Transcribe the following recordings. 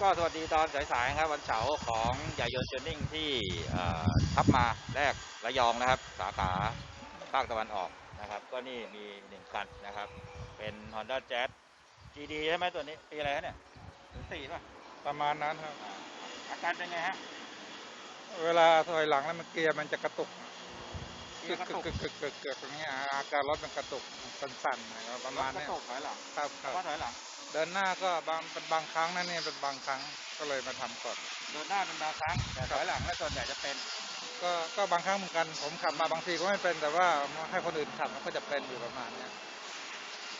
ก็สวัสดีตอนสายๆครับวันเสาร์ของใหญ่ยนต์เจนนิ่งที่เอ่อทับมาแรกระยองนะครับ สาขาภาคตะวันออกนะครับ ก็นี่มีหนึ่งคันนะครับ เป็น Honda Jazz GD ใช่ไหมตัวนี้ปีอะไรฮะเนี่ยถึงสี่ป่ะประมาณนั้นครับอ่าอาการเป็นไงฮะ เวลาถอยหลังแล้วมันเกียร์มันจะกระตุกเกียร์กระตุกกึกกึกกึกกึกอย่างเงี้ยอาการรถมันกระตุกสั่นๆนะครับประมาณกระเนี้ยตุกถอยหลังครับคแต่รับว่าถอยหลัง เดินหน้าก็บางเป็นบางครั้งนะเนี่ยเป็นบางครั้งก็เลยมาทำก่อนเดินหน้าเป็นบางครั้งแต่ถอยหลังแล้วส่วนใหญ่จะเป็น ก็ก็บางครั้งเหมือนกันผมขับมาบางทีก็ไม่เป็นแต่ว่าให้คนอื่นขับมันก็จะเป็นอยู่ประมาณเนี้ย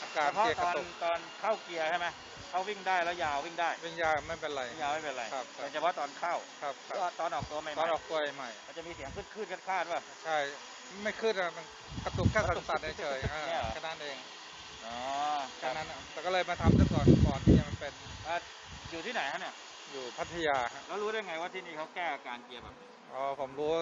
อาการเฉพาะเกียร์ตกอระนตุกตอนเข้าเกียร์ใช่ไหมเข้าวิ่งได้แล้วยาววิ่งได้วิ่งยาวไม่เป็นไรวิ่งยาวไม่เป็นไรครับครับแต่เฉพาะตอนเข้าครับคก็รับตอนออกตัวใหม่ตอนออกกล้วยใหม่ๆมันจะมีเสียงขึ้นๆคาดๆป่ะใช่ไม่ขึ้นอะมันกระตุกแค่สั่นๆเฉยๆอ่าเนี่ยเหรอแค่นั้นเอง อ๋อคแค่รับนั้นอะแต่ก็เลยมาทำซะก่อนก่อนที่จะมันเป็นอะอยู่ที่ไหนฮะเนี่ย อยู่พัทยาฮะแล้วรู้ได้ไงว่าที่นี่เขาแก้อาการเกียร์แบบนี้อ๋อผมรู้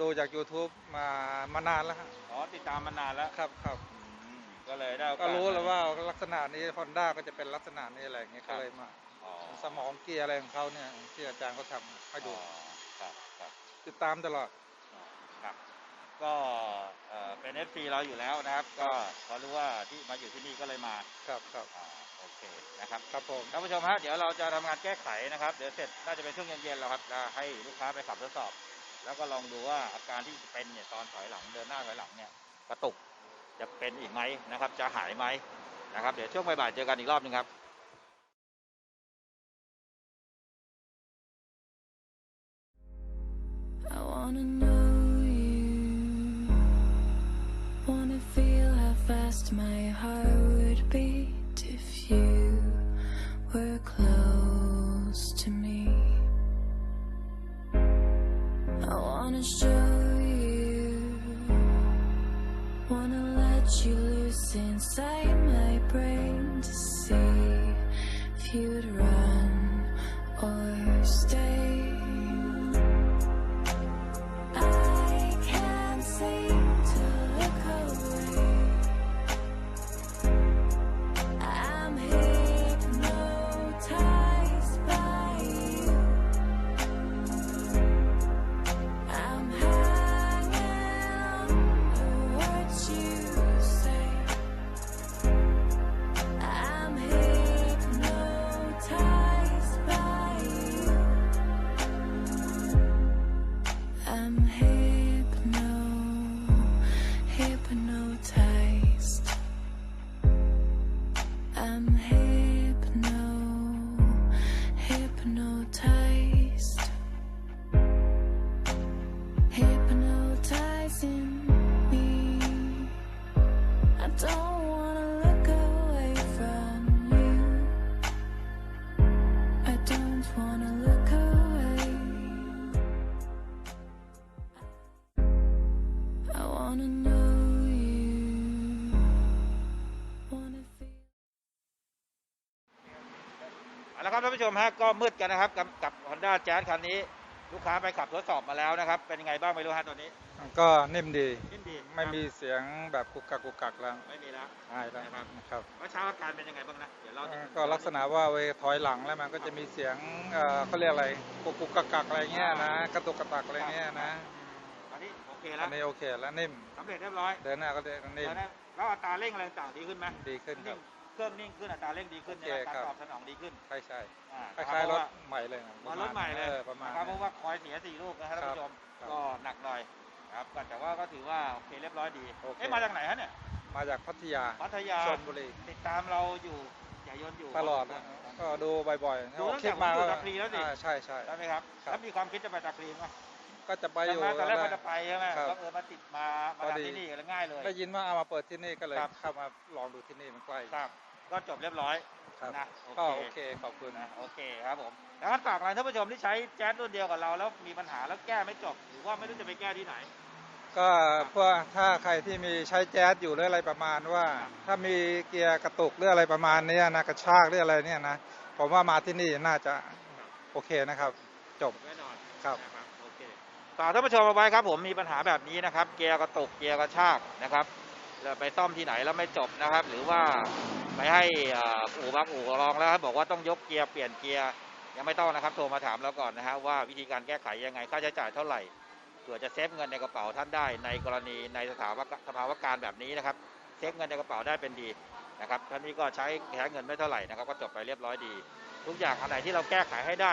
ดูจาก YouTube มามานานแล้วฮะอ๋อติดตามมานานแล้วครับครับ อืมก็เลยได้โอก็กาสรู้แล้วว่าลักษณะนี้ฮอนด้าก็จะเป็นลักษณะนี้อะไรอย่างเงี้ยครัก็บเลยมา อ๋อสมองเกียร์อะไรของเขาเนี่ยที่อาจารย์เขาทำให้ดูอ๋อครับครับติดตามตลอดอ๋อครับ ก็เอ่อเป็น FC เราอยู่แล้วนะครับ ก็พอรู้ว่าที่มาอยู่ที่นี่ก็เลยมาครับครับอ่าโอเคนะครับครับผมท่านผู้ชมฮะเดี๋ยวเราจะทำงานแก้ไขนะครับ เดี๋ยวเสร็จน่าจะเป็นช่วงเย็นๆแล้วครับจะให้ลูกค้าไปขับทดสอบ แล้วก็ลองดูว่าอาการที่เป็นเนี่ยตอนถอยหลังเดินหน้าถอยหลังเนี่ยกระตุกจะเป็นอีกไหมนะครับ จะหายไหมนะครับ เดี๋ยวช่วงบ่ายๆเจอกันอีกรอบหนึงครับ I lost my ชมฮะก็มืดกันนะครับกับกับ Honda Jazz คันนี้ ลูกค้าไปขับทดสอบมาแล้วนะครับ เป็นยังไงบ้างไม่รู้ฮะตัวนี้ก็นิ่มดี นิ่มดีไม่มีเสียงแบบกุกกักกุกกักแล้วไม่มีแล้วใช่แล้วนะครับนะครับเมื่อเช้าอาการเป็นยังไงบ้างนะเดี๋ยวเล่านิดนึงก็ลักษณะว่าเวลาถอยหลังแล้วมันก็จะมีเสียงเอ่อเขาเรียกอะไรกุกกุกกักกักอะไรเงี้ยนะกระตุกกระตักอะไรเงี้ยนะตอนนี้โอเคอัแล้วนนี้โอเคแล้วนิ่มสำเร็จเรียบร้อยเดินหน้าก็เดินนิ่มแล้วนะแล้วอัตราเร่งอะไรต่างๆดีขึ้นไหมดีขึ้นครับนิ่ง เครื่องนิ่งขึ้นอัตราเร่งดีขึ้นโอเคใช่ไหมการครับ ตอบสนองดีขึ้นใช่ใช่อ่คล้ายๆรถใหม่เลยนะเหมือนรถใหม่เลยออประมาณ นะครับเพราะว่าคอยเสียสี่ลูกนะครับท่านผู้ชมครับก็หนักหน่อยครับก็แต่ว่าก็ถือว่าโอเคเรียบร้อยดีโอเค เอ๊ะมาจากไหนฮะเนี่ยมาจากพัทยาพัทยาชลบุรีติดตามเราอยู่อย่ายนต์อยู่ ตลอดนะก็ดูบ่อยๆดูออกตั้งคลิแต่ปมาผมอยู่ก็ตะครีแล้วสิ อ่าใช่ใช่ ใช่ไหมครับครับ แล้วมีความคิดจะไปตะครีไหมก็จะไปอยู่ ใช่หมตอนแรกล้วมันจะไปใช่ไหมครับก็เออมาติดมามาพอดี ทำที่นี่แล้วง่ายเลย ได้ยินว่าเอามาเปิดที่นี่ก็เลยครับ เข้ามาลองดูที่นี่มันใกล้ ครับ ก็จบเรียบร้อยครับ นะก็โอเคขอบคุณนะโอเคครับผมแล้วก็ฝากอะไรท่านผู้ชมที่ใช้แจ๊สรุ่นเดียวกับเราแล้วมีปัญหาแล้วแก้ไม่จบหรือว่าไม่รู้จะไปแก้ที่ไหน ก็เพื่อถ้าใครที่มีใช้แจ๊สอยู่หรืออะไรประมาณว่า ถ้ามีเกียร์กระตุกหรืออะไรประมาณเนี้ยนะกระชากหรืออะไรเนี่ยนะผมว่ามาที่นี่น่าจะโอเคนะครับ จบ แน่นอนครับ นะครับโอเคฝากท่านผู้ชมเอาไว้ครับผมมีปัญหาแบบนี้นะครับ เกียร์กระตุกเกียร์กระชากนะครับ แล้วไปซ่อมที่ไหนแล้วไม่จบนะครับ หรือว่าไปให้อู่บางอู่ลองแล้วครับบอกว่าต้องยกเกียร์เปลี่ยนเกียร์ยังไม่ต้องนะครับโทรมาถามเราก่อนนะฮะว่าวิธีการแก้ไขยังไงค่าใช้จ่ายเท่าไหร่เผื่อจะเซฟเงินในกระเป๋าท่านได้ ในกรณีในสถาวะสภาวะการแบบนี้นะครับเซฟเงินในกระเป๋าได้เป็นดีนะครับท่านนี้ก็ใช้แค่เงินไม่เท่าไหร่นะครับก็จบไปเรียบร้อยดี ทุกอย่างอันไหนที่เราแก้ไขให้ได้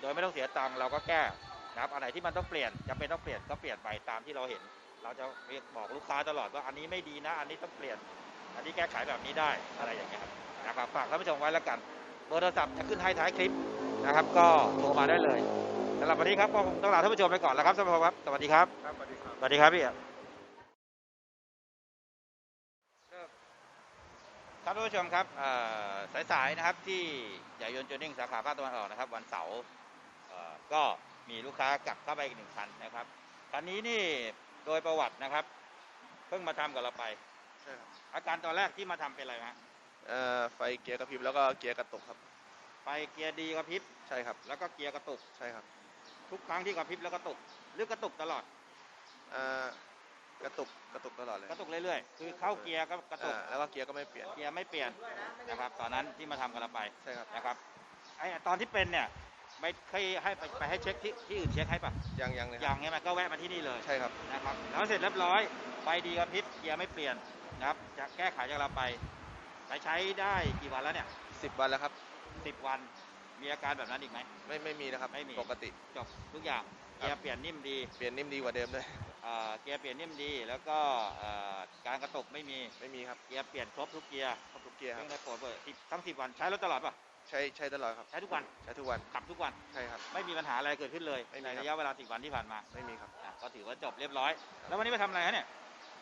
โดยไม่ต้องเสียตังค์เราก็แก้นะครับอันไหนที่มันต้องเปลี่ยนจำเป็นต้องเปลี่ยนก็เปลี่ยนไปตามที่เราเห็น เราจะบอกลูกค้าตลอดว่าอันนี้ไม่ดีนะ อันนี้ต้องเปลี่ยน อันนี้แก้ไขแบบนี้ได้อะไรอย่างเงี้ยครับนะครับฝากท่านผู้ชมไว้แล้วกัน เบอร์โทรศัพท์จะขึ้นให้ท้ายคลิปนะครับ ก็โทรมาได้เลยสำหรับวันนี้ครับก็คงต้องลาท่านผู้ชมไปก่อนแล้วครับสวัสดีครับสวัสดีครับครับสวัสดีครับสวัสดีครับพี่ครับท่านผู้ชมครับเอ่อสายๆนะครับที่ใหญ่ยนต์จูนิ่งสาขาภาคตะวันออกนะครับ วันเสาร์เอ่อก็มีลูกค้ากลับเข้าไปอีกหนึ่งคันนะครับคันนี้นี่ โดยประวัตินะครับ เพิ่งมาทำกับเราไป ใช่ครับอาการตอนแรกที่มาทำเป็นอะไรฮะเอ่อไฟเกียร์กระพริบแล้วก็เกียร์กระตุกครับไฟเกียร์ดีกระพริบใช่ครับ แล้วก็เกียร์กระตุก ใช่ครับทุกครั้งที่กระพริบแล้วกระตุกหรือกระตุกตลอดเอ่อกระตุกกระตุกตลอดเลยกระตุกเรื่อยๆคือเข้าเกียร์ก็กระตุกอ่าแล้วก็เกียร์ก็ไม่เปลี่ยนเกียร์ไม่เปลี่ยนนะครับ ตอนนั้นที่มาทำกับเราไปใช่ครับนะครับไอตอนที่เป็นเนี่ย ไม่เคยให้ไปไปให้เช็คที่ที่อื่นเช็คให้ปะยังยังเลยคยัรับงไงมันก็แวะมาที่นี่เลยใช่ครับ นะครับแล้วเสร็จเรียบร้อยไฟดีกระพริบเกียร์ไม่เปลี่ยนนะครับจะแก้ไขจากเราไปใช้ใช้ได้กี่วันแล้วเนี่ยสิบวันแล้วครับ สิบวันมีอาการแบบนั้นอีกไหม ไม่ไม่มีนะครับ ไม่มี ปกติ จบทุกอย่างเกียร์เปลี่ยนนิ่มดีเปลี่ยนนิ่มดีกว่าเดิมด้วยเอ่อเกียร์เปลี่ยนนิ่มดี แล้วก็เอ่อการกระตุกไม่มีไม่มีครับเกียร์เปลี่ยนครบทุกเกียร์ครบทุกเกียร์คเพิ่รับงได้โปรดเปิดทั้งสิบวันใช้รถตลอดป่ะ ใช้ใช้ตลอดครับ ใช้ทุกวันใช้ทุกวันขับทุกวันใช่ครับ ไม่มีปัญหาอะไรเกิดขึ้นเลยไม่มีในครับ ระยะเวลาสิบวันที่ผ่านมาไม่มีครับอะก็ถือว่าจบเรียบร้อย แล้ววันนี้มาทำอะไรฮะเนี่ย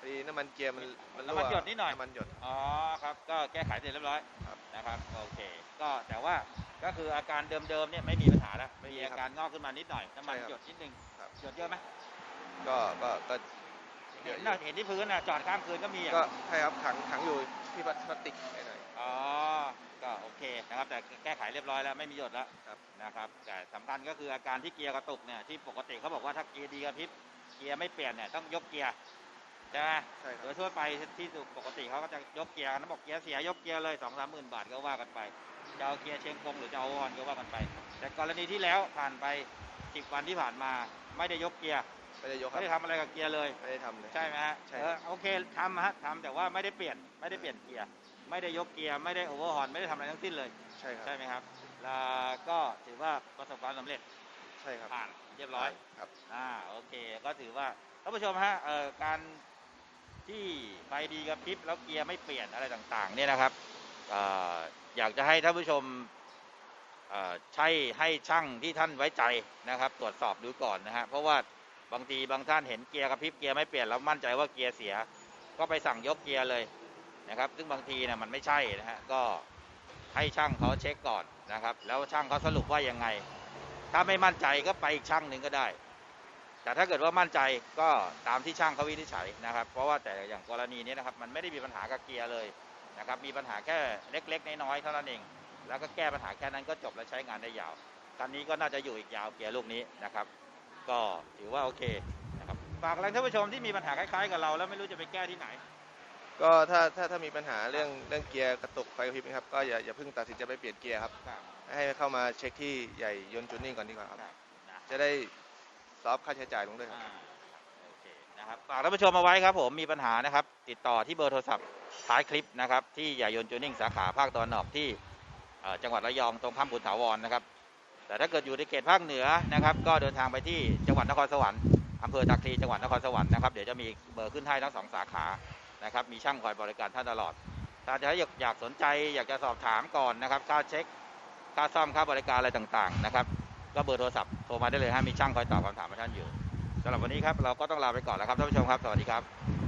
พอดีน้ำมันเกียร์มันมันน้ำมันรั่วหยดนิดหน่อย น้ำมันหยด อ๋อครับก็แก้ไขเสร็จเรียบร้อยครับนะครับโอเค ก็แต่ว่าก็คืออาการเดิมๆเนี่ยไม่มีปัญหาแล้วไม่มีมีครับอาการงอกขึ้นมานิดหน่อยน้ำมันใช่ครับหยดนิดนึงครับ หยดเยอะไหมก็ก็ก็เยเห็อะนอยู่น่ะเห็นที่พื้นน่ะจอดข้ามคืนก็มีอะก็ใช่ครับขังขังอยู่ที่พลาสติกหน่อยอ๋อ ก็โอเคนะครับ แต่แก้ไขเรียบร้อยแล้วไม่มีหยดแล้วครับนะครับ แต่สำคัญก็คืออาการที่เกียร์กระตุกเนี่ยที่ปกติเขาบอกว่าถ้าเกียร์ดีกระพริบเกียร์ไม่เปลี่ยนเนี่ยต้องยกเกียร์ใช่ไหมๆใช่คโดรับยทั่วไปที่ปกติเขาก็จะยกเกียร์กันนะบอกเกียร์เสียยกเกียร์เลยสองสามหมื่นบาทก็ว่ากันไปจะเอาเกียร์เชียงกงหรือจะเอาวอนก็ว่ากันไป แต่กรณีที่แล้วผ่านไปสิบวันที่ผ่านมาไม่ได้ยกเกียร์ไม่ได้ยกคไม่รับได้ทำอะไรกับเกียร์เลยไม่ได้ทำเลยใช่ไหมฮะใช่เออโอเคทำฮะทำแต่ว่าไม่ได้เปลี่ยนไม่ได้เปลี่ยนเกียร์ ไม่ได้ยกเกียร์ไม่ได้โอเวอร์ฮอนไม่ได้ทำอะไรทั้งสิ้นเลย ใช่ครับ ใช่ไหมครับ แล้วก็ถือว่าประสบความสำเร็จใช่ครับผ่านเรียบร้อย ครับ อ่าโอเคก็ถือว่าท่านผู้ชมฮะเอ่อการที่ไฟดีกับพริบแล้วเกียร์ไม่เปลี่ยนอะไรต่างๆ เนี่ยนะครับเอ่ออยากจะให้ท่านผู้ชมเอ่อใช่ให้ช่างที่ท่านไว้ใจนะครับ ตรวจสอบดูก่อนนะฮะเพราะว่าบางทีบางท่านเห็นเกียร์กระพริบเกียร์ไม่เปลี่ยนแล้วมั่นใจว่าเกียร์เสีย ก็ไปสั่งยกเกียร์เลย นะครับ ซึ่งบางทีนี่ยมันไม่ใช่นะฮะก็ให้ช่างเขาเช็คก่อนนะครับ แล้วช่างเขาสรุปว่ายังไง ถ้าไม่มั่นใจก็ไปอีกช่างหนึ่งก็ได้ แต่ถ้าเกิดว่ามั่นใจก็ตามที่ช่างเขาวินิจฉัยนะครับ เพราะว่าแต่อย่างกรณีนี้นะครับ มันไม่ได้มีปัญหากับเกียร์เลยนะครับ มีปัญหาแค่เล็ก ๆ น้อยๆเท่านั้นเอง แล้วก็แก้ปัญหาแค่นั้นก็จบและใช้งานได้ยาวคันนี้ก็น่าจะอยู่อีกยาวเกียร์ลูกนี้นะครับ ก็ถือว่าโอเคนะครับฝากอะไรท่านผู้ชมที่มีปัญหาคล้ายๆกับเรา แล้วไม่รู้จะไปแก้ที่ไหน ก็ถ้าถ้าถ้ามีปัญหาเรื่องเรื่องเกียร์กระตุกไฟกระพริบนะครับก็อย่าอย่าเพิ่งตัดสินใจไปเปลี่ยนเกียร์ครับ ครับให้เข้ามาเช็คที่ใหญ่ยนต์จูนนิ่งก่อนดีกว่าครับ ครับนะจะได้ซอฟต์ค่าใช้จ่ายลงด้วยครับ อ่าโอเคนะครับฝากท่านผู้ชมเอาไว้ครับผมมีปัญหานะครับ ติดต่อที่เบอร์โทรศัพท์ท้ายคลิปนะครับที่ใหญ่ยนต์จูนิ่งสาขาภาคตะวันออกที่เอ่อจังหวัดระยองตรงข้ามบุญถาวรนะครับ แต่ถ้าเกิดอยู่ในเขตภาคเหนือนะครับ ก็เดินทางไปที่จังหวัดนครสวรรค์อำเภอตาคลีจังหวัดนครสวรรค์นะครับเดี๋ยวจะมีเบอร์ขึ้นให้ทั้งสองสาขา นะครับ มีช่างคอยบริการท่านตลอด ถ้าจะอยากอยากสนใจอยากจะสอบถามก่อนนะครับ ค่าเช็ค ค่าซ่อม ค่าบริการอะไรต่างๆนะครับ ก็เบอร์โทรศัพท์โทรมาได้เลยฮะ มีช่างคอยตอบคำถามให้ท่านอยู่สำหรับวันนี้ครับ เราก็ต้องลาไปก่อนแล้วครับท่านผู้ชมครับ สวัสดีครับ